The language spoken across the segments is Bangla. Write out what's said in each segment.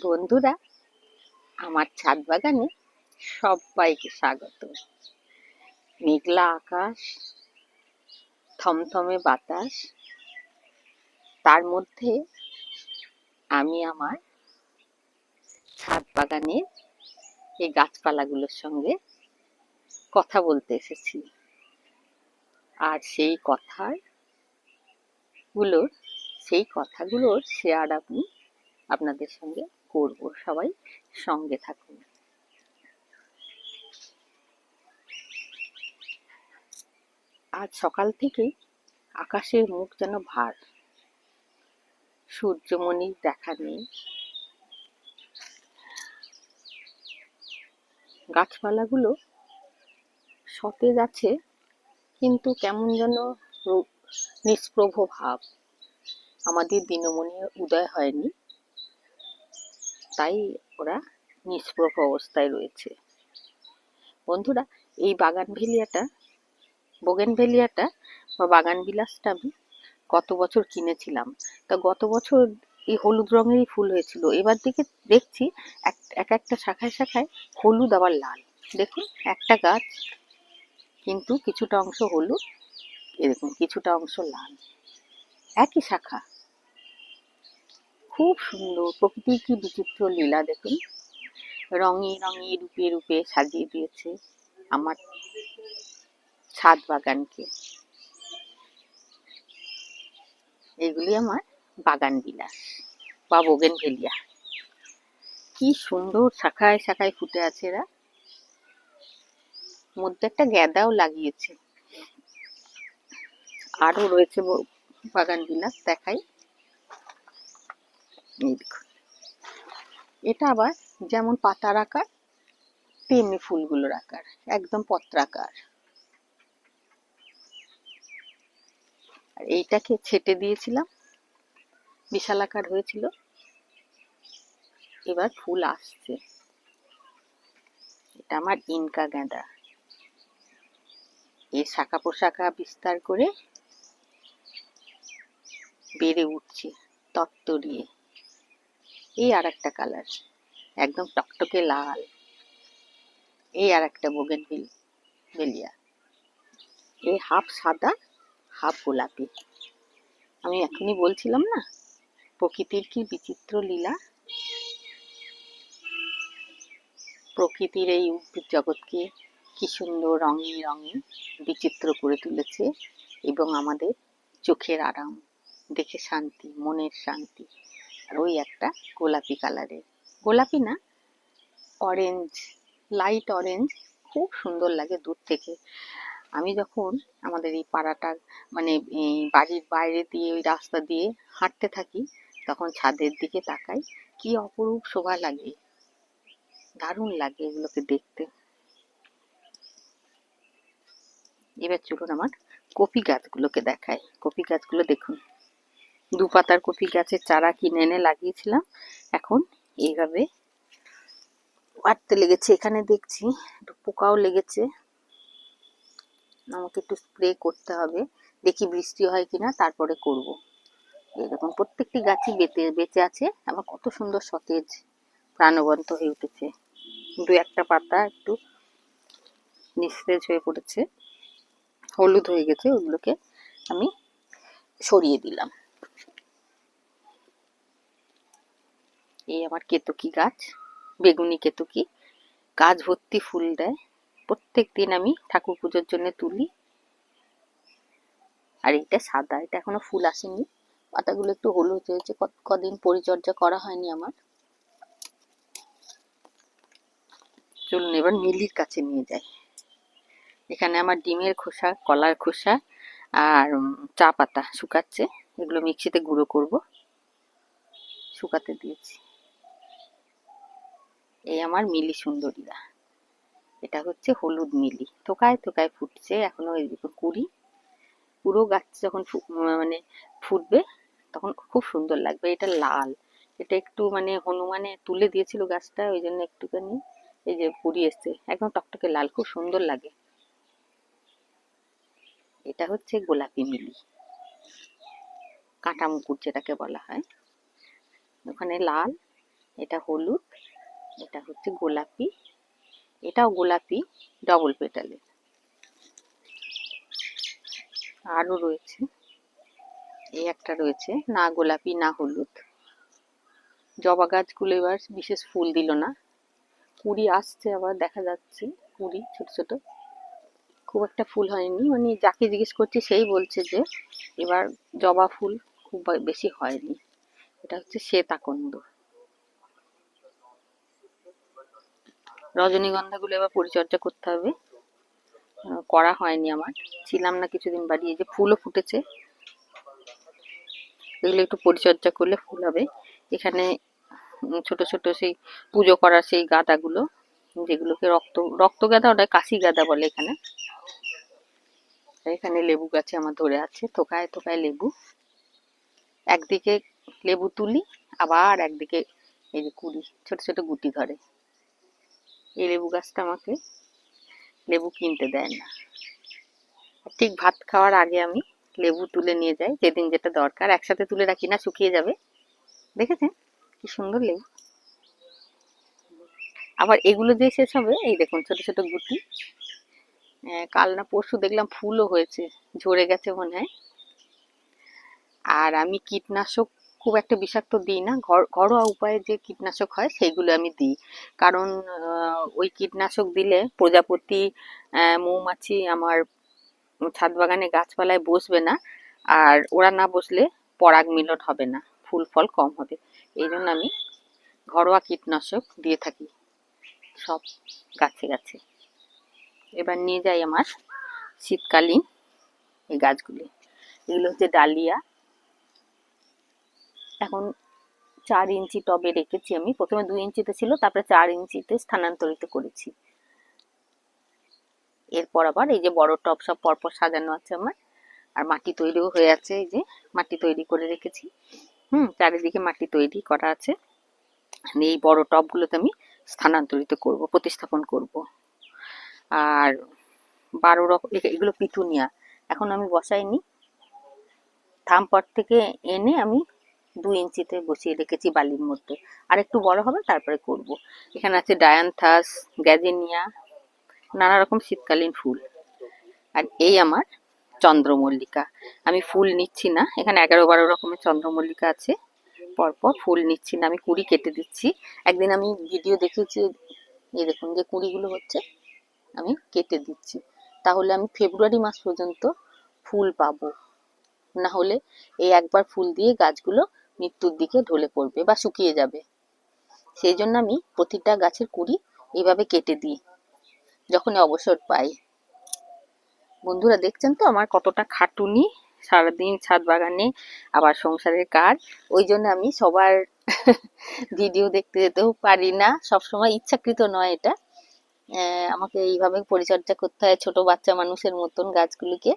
বন্ধুরা, আমার ছাদ বাগানে সবাইকে স্বাগত। মেঘলা আকাশ, থমথমে বাতাস, তার মধ্যে আমি আমার ছাদ বাগানের এই গাছপালাগুলোর সঙ্গে কথা বলতে এসেছি। আর সেই কথারগুলোর সেই কথাগুলোর শেয়ার আপনি আপনাদের সঙ্গে করব সবাই সঙ্গে থাকুন। আজ সকাল থেকে আকাশের মুখ যেন ভার। সূর্যমণির দেখা নেই। গাছপালাগুলো সতেজ আছে, কিন্তু কেমন যেন নিষ্প্রভ ভাব। আমাদের দিনমণি উদয় হয়নি। তাই ওরা নিষ্প্রভ অবস্থায় রয়েছে। বন্ধুরা, এই বাগান ভেলিয়াটা, বোগেন ভেলিয়াটা বা বাগান বিলাসটা আমি গত বছর কিনেছিলাম। তা গত বছর এই হলুদ রঙেরই ফুল হয়েছিল। এবার দিকে দেখছি এক একটা শাখায় শাখায় হলুদ আবার লাল। দেখুন, একটা গাছ কিন্তু কিছুটা অংশ হলুদ, এরকম কিছুটা অংশ লাল। একই শাখা। খুব সুন্দর, প্রকৃতির কি বিচিত্র লীলা দেখুন। রঙে রঙে, রূপে রূপে সাজিয়ে দিয়েছে আমার ছাদ বাগানকে। এগুলি আমার বাগান বিলাস বা বোগেন ভেলিয়া কি সুন্দর শাখায় শাখায় ফুটে আছে এরা। মধ্যে একটা গ্যাদাও লাগিয়েছে। আরও রয়েছে বাগান বিলাস দেখাই। এই এটা আবার যেমন পাতার আকার, তেমনি ফুলগুলোর আকার, একদম পত্রাকার আর এইটাকে ছেটে দিয়েছিলাম, বিশাল আকার হয়েছিল। এবার ফুল আসছে। এটা আমার ইনকা গাঁদা। এর শাখা পোশাখা বিস্তার করে বেড়ে উঠছে তত্তরিয়ে এই আর একটা কালার একদম টকটকে লাল। এই আর একটা বোগেন বেলিয়া এই হাফ সাদা হাফ গোলাপি। আমি এখনই বলছিলাম না, প্রকৃতির কি বিচিত্র লীলা? প্রকৃতির এই উদ্ভিদ জগৎকে কি সুন্দর রঙে রঙে বিচিত্র করে তুলেছে এবং আমাদের চোখের আরাম, দেখে শান্তি, মনের শান্তি। ওই একটা গোলাপি কালারের। গোলাপি না অরেঞ্জ লাইট অরেঞ্জ খুব সুন্দর লাগে দূর থেকে। আমি যখন আমাদের এই পাড়াটা মানে বাড়ির বাইরে দিয়ে, ওই রাস্তা দিয়ে হাঁটতে থাকি, তখন ছাদের দিকে তাকাই, কি অপরূপ শোভা লাগে। দারুণ লাগে এগুলোকে দেখতে। এবার চলুন আমার কপি গাছগুলোকে দেখায় কপি গাছগুলো দেখুন। দু পাতার কপি গাছের চারা কিনে এনে লাগিয়েছিলাম। এখন এইভাবে আটতে লেগেছে। এখানে দেখছি একটু পোকাও লেগেছে। আমাকে একটু স্প্রে করতে হবে। দেখি বৃষ্টি হয় কিনা, তারপরে করব। এরকম প্রত্যেকটি গাছই বেঁচে বেঁচে আছে। আবার কত সুন্দর সতেজ প্রাণবন্ত হয়ে উঠেছে। দু একটা পাতা একটু নিস্তেজ হয়ে পড়েছে। হলুদ হয়ে গেছে। ওগুলোকে আমি সরিয়ে দিলাম। এই আমার কেতকি গাছ, বেগুনি কেতকি। গাছ ভর্তি ফুল দেয়। প্রত্যেক দিন আমি ঠাকুর পুজোর জন্য তুলি। আর এটা সাদা, এটা এখনও ফুল আসেনি। পাতাগুলো একটু হলুদ হয়েছে। কদিন পরিচর্যা করা হয়নি আমার। চলুন এবার মিলির কাছে নিয়ে যাই। এখানে আমার ডিমের খোসা, কলার খোসা আর চা পাতা শুকাচ্ছে। এগুলো মিক্সিতে গুঁড়ো করব। শুকাতে দিয়েছি। এই আমার মিলি সুন্দরীরা। এটা হচ্ছে হলুদ মিলি। থোকায় থোকায় ফুটছে, এখনও এই কুড়ি। পুরো গাছ যখন মানে ফুটবে, তখন খুব সুন্দর লাগবে। এটা লাল। এটা একটু মানে হনুমানে তুলে দিয়েছিল গাছটা, ওই জন্য একটুখানি এই যে কুড়ি এসছে। একদম টকটকে লাল, খুব সুন্দর লাগে। এটা হচ্ছে গোলাপি মিলি। কাঁটা মুকুট যেটাকে বলা হয়। ওখানে লাল, এটা হলুদ এটা হচ্ছে গোলাপি। এটাও গোলাপি ডবল পেটালের আরও রয়েছে। এই একটা রয়েছে, না গোলাপি, না হলুদ। জবা গাছগুলো এবার বিশেষ ফুল দিল না। কুড়ি আসছে আবার, দেখা যাচ্ছে। কুড়ি, ছোট ছোট। খুব একটা ফুল হয়নি। মানে যাকে জিজ্ঞেস করছি, সেই বলছে যে এবার জবা ফুল খুব বেশি হয়নি। এটা হচ্ছে শ্বেত রজনীগন্ধাগুলো এবার পরিচর্যা করতে হবে। করা হয়নি আমার। ছিলাম না কিছুদিন বাড়ি। এই যে ফুলও ফুটেছে। এগুলো একটু পরিচর্যা করলে ফুল হবে। এখানে ছোট ছোট সেই পুজো করার সেই গাঁদাগুলো, যেগুলোকে রক্ত রক্ত গাঁদা ওটা কাশি গাঁদা বলে এখানে। এখানে লেবু গাছে আমার ধরে আছে। থোকায় থোকায় লেবু। একদিকে লেবু তুলি, আবার একদিকে এই যে কুড়ি, ছোট ছোট গুটি ধরে। এই লেবু গাছটা আমাকে লেবু কিনতে দেয় না। ঠিক ভাত খাওয়ার আগে আমি লেবু তুলে নিয়ে যাই, যেদিন যেটা দরকার। একসাথে তুলে রাখি না, শুকিয়ে যাবে। দেখেছেন? কি সুন্দর লেবু। আবার এগুলো দিয়ে শেষ হবে, এই দেখুন ছোট ছোট গুটি। কাল না পরশু দেখলাম ফুলও হয়েছে, ঝরে গেছে মনে হয়। আর আমি কীটনাশক খুব একটা বিষাক্ত দিই না। ঘর- ঘরোয়া উপায়ে যে কীটনাশক হয় সেইগুলো আমি দিই। কারণ ওই কীটনাশক দিলে প্রজাপতি মৌমাছি আমার ছাদ বাগানে গাছপালায় বসবে না। আর ওরা না বসলে পরাগ মিলন হবে না। ফুল ফল কম হবে। এই জন্য আমি ঘরোয়া কীটনাশক দিয়ে থাকি। সব গাছে গাছে। এবার নিয়ে যাই আমার শীতকালীন এই গাছগুলি। এগুলো হচ্ছে ডালিয়া এখন চার ইঞ্চি টবে রেখেছি আমি। প্রথমে দুই ইঞ্চিতে ছিল, তারপরে চার ইঞ্চিতে স্থানান্তরিত করেছি। এরপর আবার এই যে বড় টব সব পরপর সাজানো আছে আমার। আর মাটি তৈরিও হয়ে আছে, এই যে মাটি তৈরি করে রেখেছি। হুম, চারিদিকে মাটি তৈরি করা আছে। এই বড় টবগুলোতে আমি স্থানান্তরিত করব, প্রতিস্থাপন করব। আর বারো রকম এগুলো পিটুনিয়া। এখন আমি বসাইনি। থামপট থেকে এনে আমি দুই ইঞ্চিতে বসিয়ে রেখেছি বালির মধ্যে। আর একটু বড় হবে, তারপরে করব। এখানে আছে ডায়ান্থাস, গ্যাজেনিয়া, নানা রকম শীতকালীন ফুল। আর এই আমার চন্দ্রমল্লিকা। আমি ফুল নিচ্ছি না, এখানে এগারো বারো রকমের চন্দ্রমল্লিকা আছে। পরপর ফুল নিচ্ছি না, আমি কুড়ি কেটে দিচ্ছি। একদিন আমি ভিডিও দেখেছি এই দেখুন যে কুড়িগুলো হচ্ছে, আমি কেটে দিচ্ছি। তাহলে আমি ফেব্রুয়ারি মাস পর্যন্ত ফুল পাবো। না হলে এই একবার ফুল দিয়ে গাছগুলো মৃত্যুর দিকে ঢলে পড়বে বা শুকিয়ে যাবে। সেই জন্য আমি প্রতিটা গাছের কুড়ি এইভাবে কেটে দিই, যখনই অবসর পাই। বন্ধুরা, দেখছেন তো আমার কতটা খাটুনি? সারাদিন ছাদ বাগানে, আবার সংসারের কাজ। ওই জন্য আমি সবার ভিডিও দেখতে যেতেও পারি না। সবসময় ইচ্ছাকৃত নয় এটা। আমাকে এইভাবে পরিচর্যা করতে হয় ছোট বাচ্চা মানুষের মতন গাছগুলিকে।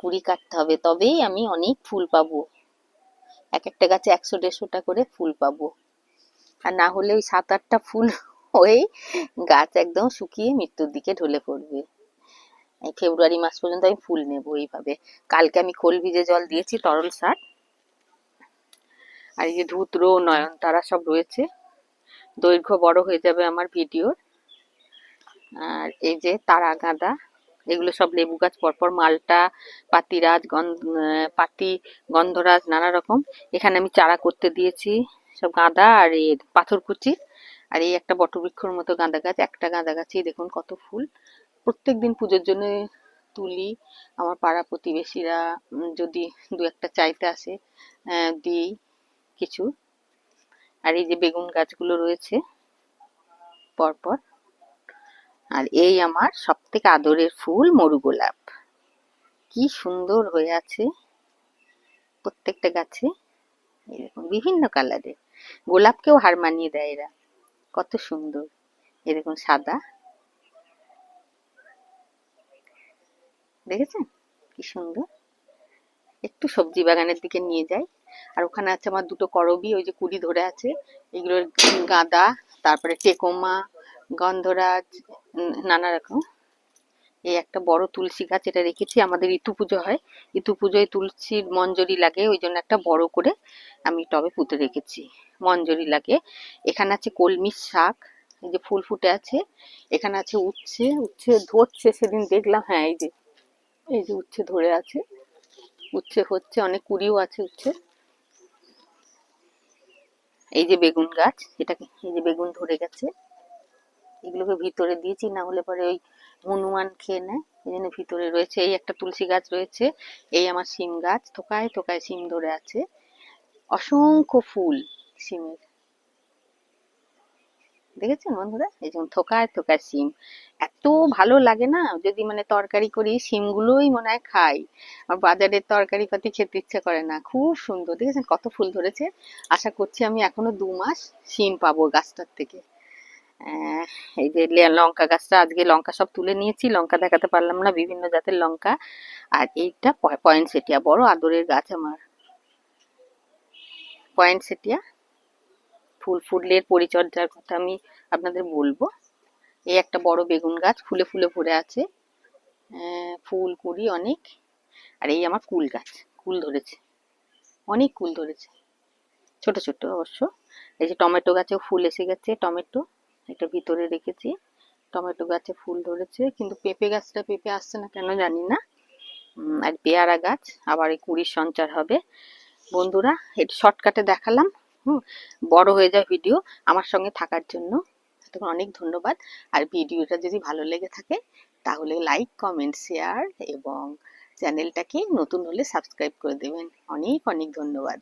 কুড়ি কাটতে হবে। তবেই আমি অনেক ফুল পাবো। এক একটা গাছে একশো দেড়শোটা করে ফুল পাবো। আর না হলে ওই সাত আটটা ফুল হয়েই গাছ একদম শুকিয়ে মৃত্যুর দিকে ঢলে পড়বে। এই ফেব্রুয়ারি মাস পর্যন্ত আমি ফুল নেব এইভাবে। কালকে আমি খোল ভিজে জল দিয়েছি, তরল সার। আর এই যে ধুত্র নয়নতারা সব রয়েছে। দৈর্ঘ্য বড় হয়ে যাবে আমার ভিডিওর। আর এই যে তারা গাঁদা এগুলো সব লেবু গাছ, পরপর মালটা, পাতিরাজ পাতি, গন্ধরাজ, নানা রকম। এখানে আমি চারা করতে দিয়েছি, সব গাঁদা আর এই পাথরকুচি আর এই একটা বটবৃক্ষর মতো গাঁদা গাছ, একটা গাঁদা গাছেই দেখুন কত ফুল। প্রত্যেক দিন পুজোর জন্য তুলি। আমার পাড়া প্রতিবেশীরা যদি দু একটা চাইতে আসে দিই কিছু। আর এই যে বেগুন গাছগুলো রয়েছে, পরপর। আর এই আমার সব থেকে আদরের ফুল মরু গোলাপ। কি সুন্দর হয়ে আছে প্রত্যেকটা গাছে। এরকম বিভিন্ন কালারের। গোলাপকেও হার মানিয়ে দেয় এরা। কত সুন্দর। এরকম সাদা। দেখেছেন? কি সুন্দর। একটু সবজি বাগানের দিকে নিয়ে যাই। আর ওখানে আছে আমার দুটো করবি, ওই যে কুড়ি ধরে আছে। এগুলোর গাঁদা, তারপরে টেকোমা গন্ধরাজ নানা রকম। এই একটা বড় তুলসী গাছ এটা রেখেছি, আমাদের ঋতু পুজো হয়। ঋতু পুজোয় তুলসীর মঞ্জরি লাগে, ওই জন্য একটা বড় করে আমি টবে পুঁতে রেখেছি। মঞ্জরি লাগে। এখানে আছে কলমির শাক, এই যে ফুল ফুটে আছে। এখানে আছে উচ্ছে উচ্ছে ধরছে, সেদিন দেখলাম হ্যাঁ এই যে এই যে উচ্ছে ধরে আছে। উচ্ছে হচ্ছে, অনেক কুড়িও আছে উচ্ছে। এই যে বেগুন গাছ, এটাকে, এই যে বেগুন ধরে গেছে। এগুলোকে ভিতরে দিয়েছি, না হলে পরে ওই হনুমান খেয়ে নেয়। এই জন্য ভিতরে রয়েছে, এই একটা তুলসী গাছ রয়েছে, এই আমার শিম গাছ। থোকায় থোকায় শিম ধরে আছে। অসংখ্য ফুল শিমের। দেখেছেন বন্ধুরা? এই যেমন থোকায় থোকায় শিম। এত ভালো লাগে না? যদি মানে তরকারি করি, শিমগুলোই মনে হয় খাই। আর বাজারের তরকারি পাতি খেতে ইচ্ছে করে না। খুব সুন্দর। দেখেছেন কত ফুল ধরেছে? আশা করছি আমি এখনও দু মাস শিম পাবো গাছটার থেকে। এই যে লঙ্কা গাছটা, আজকে লঙ্কা সব তুলে নিয়েছি। লঙ্কা দেখাতে পারলাম না, বিভিন্ন জাতের লঙ্কা। আর এইটা পয়েন্ট সেটিয়া, বড় আদরের গাছ আমার। পয়েন্ট সেটিয়া। ফুল, ফুলের পরিচর্যার কথা আমি আপনাদের বলব। এই একটা বড় বেগুন গাছ, ফুলে ফুলে ভরে আছে। ফুল, কুড়ি অনেক। আর এই আমার কুল গাছ, কুল ধরেছে। অনেক কুল ধরেছে। ছোট ছোট অবশ্য। এই যে টমেটো গাছেও ফুল এসে গেছে, টমেটো। এটা ভিতরে রেখেছি। টমেটো গাছে ফুল ধরেছে, কিন্তু পেঁপে গাছটা পেঁপে আসছে না কেন জানি না। আর পেয়ারা গাছ, আবার এই কুড়ির সঞ্চার হবে। বন্ধুরা এটা শর্টকাটে দেখালাম, হুম, বড় হয়ে যায় ভিডিও আমার সঙ্গে থাকার জন্য। তখন অনেক ধন্যবাদ। আর ভিডিওটা যদি ভালো লেগে থাকে, তাহলে লাইক কমেন্ট শেয়ার এবং চ্যানেলটাকে নতুন হলে সাবস্ক্রাইব করে দেবেন। অনেক অনেক ধন্যবাদ।